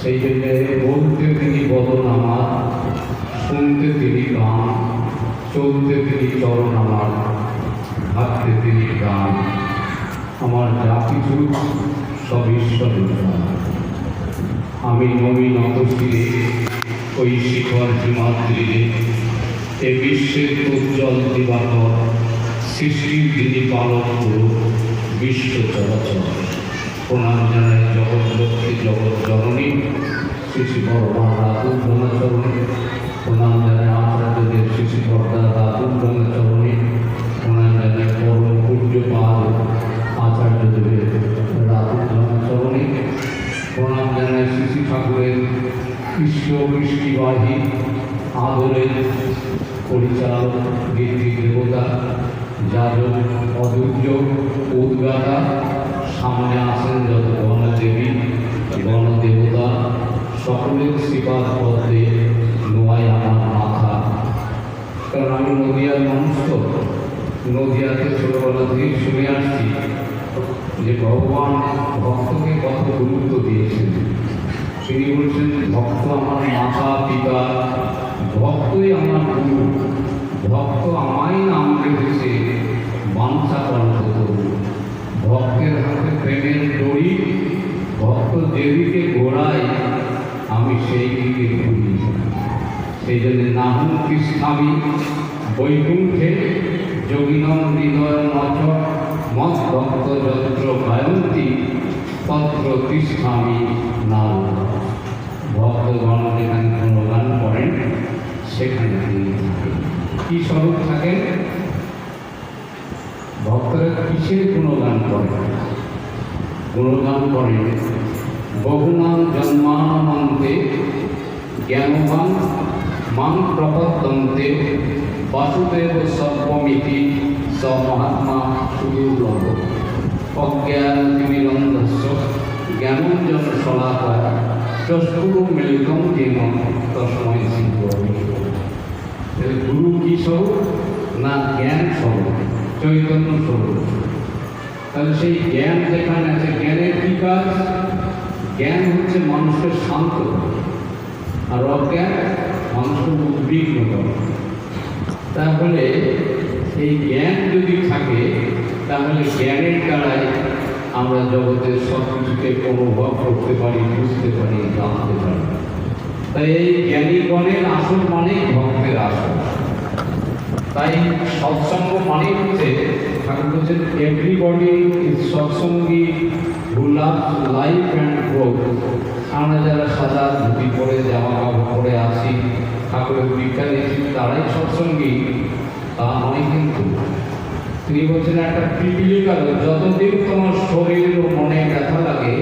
সেই জন্য বলতে তিনি বদন আমার শুনতে তিনি গান, চলতে তিনি চরণ আমার ভাবতে তিনি গান আমার যা কিছু, সব ঈশ্বরের। আমি নবীন অবস্থিরে, ওই শিখর হিমাদ্রিরে এ বিশ্বের উজ্জ্বল দিবাকর, সৃষ্টির যিনি পালন করুন বিশ্ব চলাচল প্রণাম জানাই জগৎ লক্ষ্মী জগৎ জননী শ্রী শ্রী ভগবান রাতুদ্রমাচরণী প্রণাম জানাই আচার্যদের শ্রী শ্রী ভগবান রাতুদ্রমাচরণী প্রণাম জানাই পরম পূজ্যপাল আচার্যদেবের রাতুদ্রমাচরণী প্রণাম জানাই শ্রী ঠাকুরের কৃষ্ণ কৃষ্টিবাহী আদরের পরিচালক বৃদ্ধি দেবতা, যাজক অদুর্য উদ্গাতা সামনে আসেন যত গণদেবী গণদেবতা সকলের শ্রীপাদ পদ্মে নোয়াই আমার মাথা। কারণ আমি নদিয়ার মানুষ তো, নদিয়াতে ছোটবেলা থেকে শুনে আসছি যে ভগবান ভক্তকে কত গুরুত্ব দিয়েছেন। তিনি বলছেন, ভক্ত আমার মাতা, পিতা, ভক্তই আমার গুরু। ভক্ত আমায় নাম রেখেছে বাঞ্ছা করু ভক্তের হাতে প্রেমের দড়ি, ভক্ত যেদিকে ঘোড়ায় আমি সেই দিকে ঘুরি সেই জন্য নাহম কৃষ্ণামি বৈকুণ্ঠে যোগিনম হৃদয় মঠ মত ভক্ত যত্র গায়ন্তী তত্র কৃষ্ণামি নাম ভক্তগণ যেখানে কোনো গান করেন, সেখানে তিনি থাকেন। কী স্বরূপ থাকেন? ভক্তরা কিসের গুণগান করেন গুণগান করেন বহুনাম জন্মানন্তে জ্ঞানবান মান প্রপদ্যন্তে বাসুদেব সর্বমিতি স মহাত্মা সুদুর্লভ অজ্ঞান তিমিরন্ধস্য, জ্ঞানঞ্জন শলাকায় চষ্কুরু মিলিতম যেন তসময় সিদ্ধ গুরু কি স্বরূপ? না জ্ঞান স্বরূপ? চৈতন্য স্বরূপ তাহলে সেই জ্ঞান যেখানে আছে, জ্ঞানের কাজ জ্ঞান হচ্ছে মানুষকে শান্ত। আর অজ্ঞান মানুষকে উদ্বিগ্ন। তাহলে এই জ্ঞান যদি থাকে, তাহলে জ্ঞানের দ্বারাই আমরা জগতের সব কিছুকে অনুভব করতে পারি, বুঝতে পারি, জানতে পারি। তাই এই জ্ঞানীগণের আসল মানে ভক্তের আসল। তাই সৎসঙ্গ মানে হচ্ছে ঠাকুর বলছেন এভরিবডি ইজ সৎসঙ্গী হু লাইফ অ্যান্ড গ্রোথ আমরা যারা সাদা ধুতি পরে, জামা কাপড় পরে আসি ঠাকুরের বিজ্ঞান তারাই সৎসঙ্গী, তা নয় কিন্তু। তিনি বলছেন, একটা পিপিলিকা যতদিন তোমার শরীর ও মনে ব্যথা লাগে,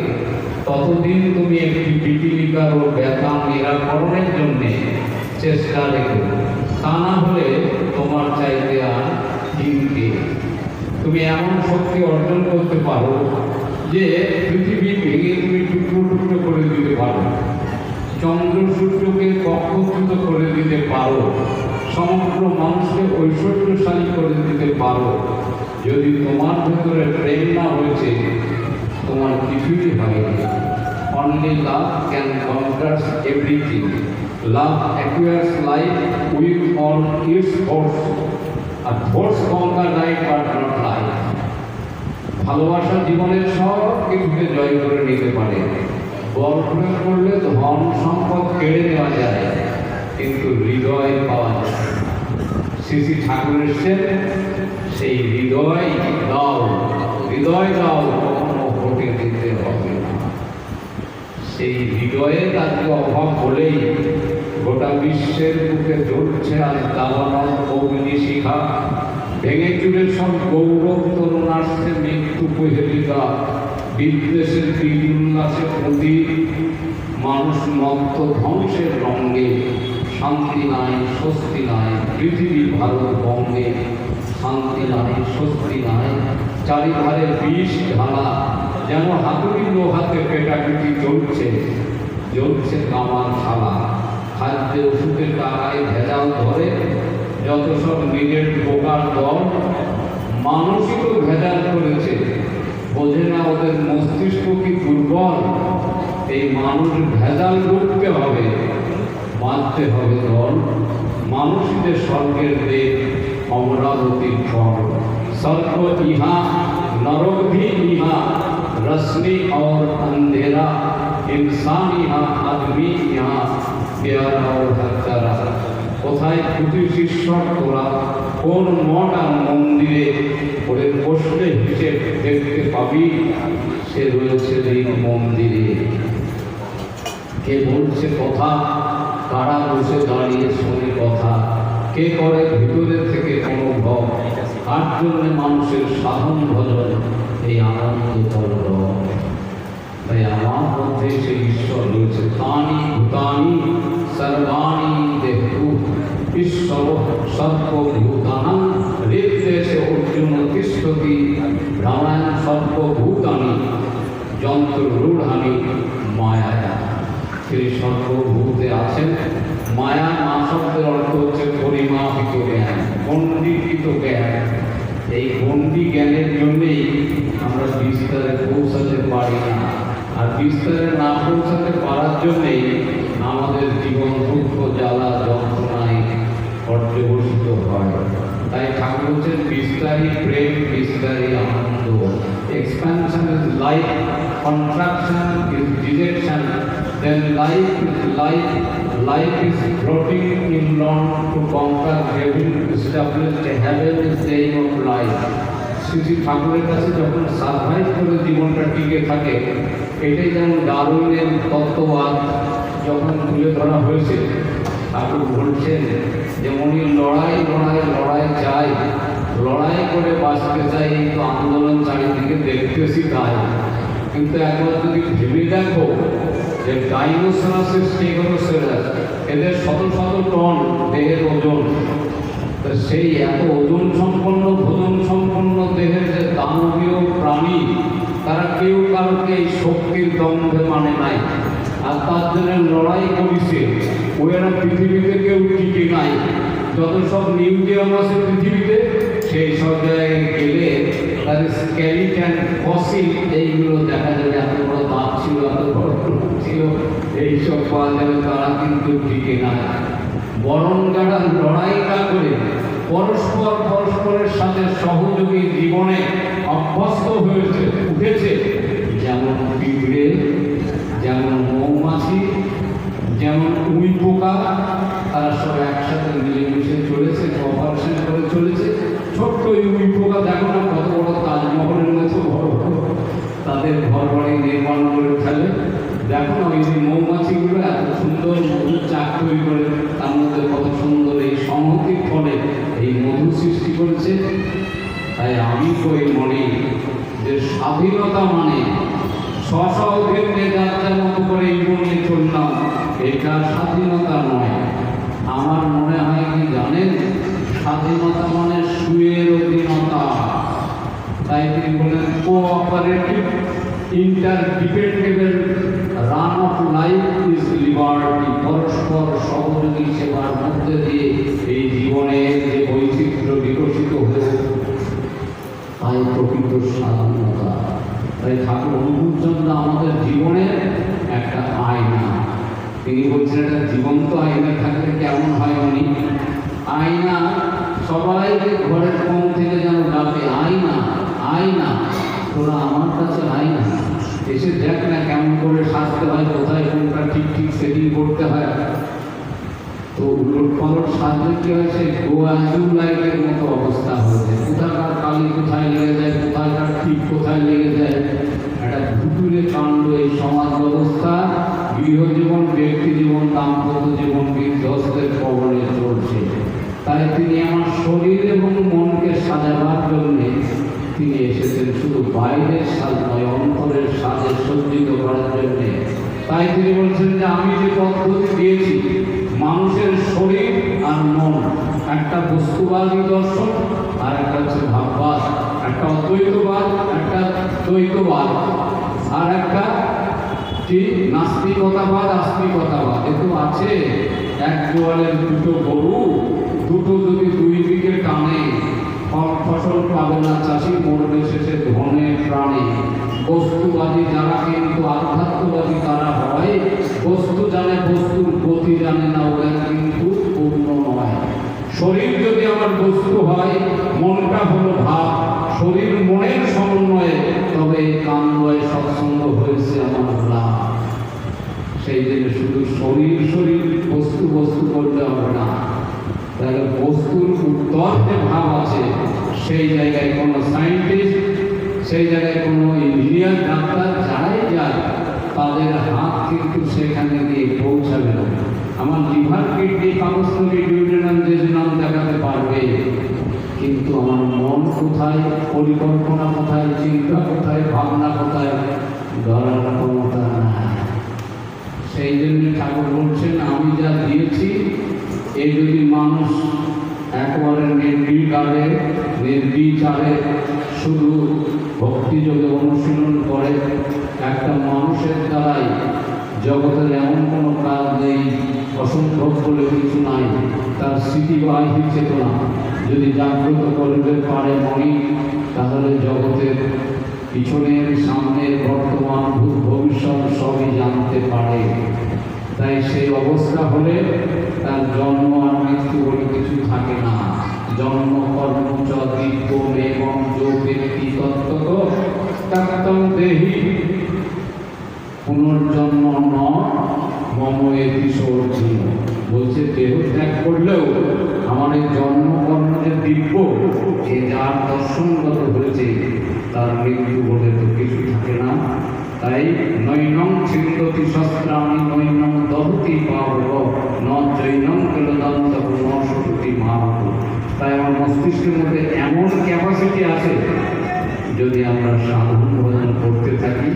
ততদিন তুমি একটি পিপিলিকার ও ব্যথা নিরাকরণের জন্যে চেষ্টা রেখো। তা না হলে তোমার চাইতে আর দিনকে তুমি এমন শক্তি অর্জন করতে পারো যে পৃথিবী ভেঙে তুমি টুকরো টুকরো করে দিতে পারো। চন্দ্র সূর্যকে কক্ষচ্যুত করে দিতে পারো। সমগ্র মানুষকে ঐশ্বর্যশালী করে দিতে পারো। যদি তোমার ভেতরে প্রেম না হয়েছে তোমার কিছুই হয়নি। Only love can conquers everything love acquires life with all its force R force conquer life but not life ভালোবাসা জীবনের সব কিছুকে জয় করে নিতে পারে। বল প্রয়োগ করলে ধন সম্পদ কেড়ে নেওয়া যায়, কিন্তু হৃদয় পাওয়া যায় শ্রী শ্রী ঠাকুর এসছেন, সেই হৃদয় দাও হৃদয় দাও, কখনো ভোটে দিতে হবে সেই হৃদয়ের আজকে অভাব হলেই গোটা বিশ্বের বুকে জ্বলছে আজ দাবানল অগ্নি শিখা। ভেঙে চুরে সব গৌরব তরুণ আসছে মৃত্যু প্রহেলিকা। বিদ্বেষের বীর উল্লাসের প্রতি মানুষ মত্ত ধ্বংসের রঙ্গে শান্তি নাই, স্বস্তি নাই, পৃথিবী ভারত বঙ্গে। শান্তি নাই, স্বস্তি নাই, চারিধারে বিষ ঢালা। যেন হাতুড়ি লোহাতে পেটাপিটি চলছে জ্বলছে কামার শালা খাদ্যে ওষুধের টাকায় ভেজাল ধরে যত সব নিজের বোকার দল মানসিকও ভেজাল করেছে বোঝে না ওদের মস্তিষ্ক কি দুর্বল এই মানুষ ভেজাল করতে হবে বাঁধতে হবে দল মানুষদের স্বর্গের দেব অমরাবতীর ফল স্বর্গ ইহা नरक भी यहाँ रश्मि और अंधेरा इंसान यहाँ आदमी यहाँ কোথায় খুঁটির শীর্ষক তোরা কোন মঠ আর মন্দিরে ওদের বসলে হিসেব দেখতে পাবি? সে রয়েছে এই মন্দিরে। কে বলছে কথা? কারা বসে দাঁড়িয়ে শুনে কথা? কে করে ভিতরে থেকে কোনো ভয় তার জন্য মানুষের সাধন ভজন? এই আনন্দ তাই আমার মধ্যে সেই ঈশ্বর রয়েছে। তানি, ভূতানি দেহু ঈশ্বর সর্বভূতানাং ঋগ্বেশে অর্জুন তিষ্ঠতি, রামায়ণ সর্বভূতানি যন্ত্ররূঢ়ানি মায়া তিনি সর্বভূতে আছেন, মায়া মা শব্দের অর্থ হচ্ছে পরিমাপিত জ্ঞান পণ্ডিত জ্ঞান। এই গণ্ডি জ্ঞানের জন্যেই আমরা বিস্তারে পৌঁছাতে পারি না। আর বিস্তারে না পৌঁছাতে পারার জন্যেই আমাদের জীবন দুঃখ, জ্বালা, যন্ত্রণায় পর্যবসিত হয়। তাই ঠাকুর হচ্ছেন বিস্তারী, প্রেম বিস্তারী আনন্দ। Expansion is life contraction is dejection then life is life life is floating in long to conquer heaven established heaven is Shri ঠাকুরের কাছে যখন সার্ভাইভ করে জীবনটা টিকে থাকে, এটাই যেমন ডারউইনের তত্ত্ববাদ। যখন তুলে ধরা হয়েছে ঠাকুর বলছেন যে উনি লড়াই লড়াই লড়াই চাই। লড়াই করে বাঁচতে চাই তো আন্দোলন চারিদিকে দেখতেছি তাই। কিন্তু একবার যদি ভেবে দেখো যে ডাইনোসরাসের স্টেগোনোসেরাস এদের শত শত টন দেহের ওজন সেই এত ওজন সম্পন্ন, ভোজন সম্পন্ন দেহের যে দানবীয় প্রাণী, তারা কেউ কারোকে এই শক্তির দ্বন্দ্বে মানে নাই। আর তার জন্য লড়াই করেছে। ওরা পৃথিবীতে কেউ টিকে নাই। যত সব মিউজিয়াম আছে পৃথিবীতে, সেই সব জায়গায় গেলে তাদের স্কেলিটন ফসিল এইগুলো দেখা যাবে। এত বড় দাঁত ছিল, এত বড় ছিল। এইসব পাওয়া যাবে, তারা কিন্তু টিকে নাই। বরং যারা লড়াই না করে পরস্পর পরস্পরের সাথে সহযোগী জীবনে অভ্যস্ত হয়েছে, উঠেছে, যেমন পিঁপড়ে যেমন মৌমাছি, যেমন উই পোকা, তারা সব একসাথে মিলেমিশে চলেছে অপারেশন করে চলেছে। ছোট্ট এই উই পোকা দেখো না, কত বড় তাজমহলের মতো, বড় তাদের ঘর বাড়ি নির্মাণ করে ফেলে। দেখো না ওই যে মৌমাছিগুলো এত সুন্দর মধু চাক তৈরি করে, তার মধ্যে কত সুন্দর এই সংহতির ফলে এই মধু সৃষ্টি করেছে। তাই আমি কই মনে যে স্বাধীনতা মানে যার মতো করে জীবনে চললাম এটা স্বাধীনতা নয়। আমার মনে হয় কি জানেন? স্বাধীনতা মানে সুয়ের অধীনতা। তাই তিনি বলেন cooperative interdependable run of life is সহযোগী সেবার মধ্যে দিয়ে এই জীবনের যে বৈচিত্র্য বিকশিত হয়েছে তাই প্রকৃত স্বাধীনতা তাই ঠাকুর অনুকূলচন্দ্র আমাদের জীবনের একটা আয়না। তিনি বলছেন একটা জীবন্ত আয়না থাকলে কেমন হয় উনি? আয়না, সবাইকে ঘরের কোণ থেকে যেন ডাকে, আয়না আয়না, তোরা আমার কাছে আয়না। এসে দেখ না কেমন করে সাজতে হয়, কোথায় কোনটা ঠিক ঠিক সেটিং করতে হয়। তো উলট পালট সাজলে কি হয় সেই গোয়াজুর লাইটের মতো তাই তিনি বলছেন যে আমি যে পদ্ধতি দিয়েছি, মানুষের শরীর আর মন, একটা বস্তুবাদী দর্শন আর একটা হচ্ছে ভাববাদ, একটা অদ্বৈতবাদ, একটা দ্বৈতবাদ, আর একটা কি? নাস্তিকতাবাদ, আস্তিকতাবাদ। এ তো আছে। এক গোয়ালের দুটো গরু, দুটো যদি দুই দিকে টানে ফসল পাবে না চাষি, মরবে শেষে ধনে প্রাণে। বস্তুবাদী যারা কিন্তু আধ্যাত্মবাদী তারা হয়, বস্তু জানে বস্তুর গতি জানে না ওরা কিন্তু পূর্ণ নয়। শরীর যদি আমার বস্তু হয়, মনটা হলো ভাব। শরীর মনের সমন্বয়ে, তবে কামময় সৎসঙ্গ হয়েছে আমার লাভ সেই জন্য শুধু শরীর শরীর, বস্তু বস্তু করতে হবে না। তাহলে বস্তুর উত্তর্থে ভাব আছে। সেই জায়গায় কোনো সাইন্টিস্ট, সেই জায়গায় কোনো ইঞ্জিনিয়ার, ডাক্তার তাদের হাত কিন্তু সেখানে গিয়ে পৌঁছাবে না। আমার লিভার কিডনি পাকস্থলী দেখাতে পারবে, কিন্তু আমার মন কোথায়, পরিকল্পনা কোথায়, চিন্তা কোথায়, ভাবনা কোথায়, ধরার ক্ষমতা সেই জন্য ঠাকুর বলছেন, আমি যা দিয়েছি এই যদি মানুষ একবারে নির্বিকারে, নির্বিচারে শুধু ভক্তিযোগে অনুশীলন করে একটা মানুষের দ্বারাই জগতের এমন কোনো কাজ নেই, অসম্ভব বলে কিছু নাই। তার স্মৃতিবাহী চেতনা যদি জাগ্রত করতে পারে মনে, তাহলে জগতের পিছনের, সামনের বর্তমান ভূত ভবিষ্যৎ সবই জানতে পারে। তাই সেই অবস্থা হলে তার জন্ম আর মৃত্যু বলে কিছু থাকে না। জন্ম, কর্ম চ এবং যো ব্যক্তি তাত্তম দেহি। পুনর্জন্ম ন মম এটি সর্জিন বলছে, দেহ ত্যাগ করলেও আমার এই জন্ম কর্ম যে দিব্য, যে যার দর্শনগত হয়েছে, তার মৃত্যু বলে তো কিছু থাকে না। তাই নৈনং ছিন্দতি শস্ত্রাণি নৈনং দহতি পাবক ন জৈনং কেলদন্ত ন সততি মাহক তাই আমার মস্তিষ্কের মধ্যে এমন ক্যাপাসিটি আছে, যদি আমরা সাধন করতে থাকি,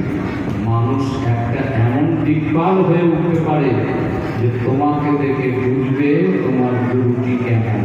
মানুষ একটা এমন দিকপাল হয়ে উঠতে পারে যে তোমাকে দেখে বুঝবে তোমার গুরুটি কেমন।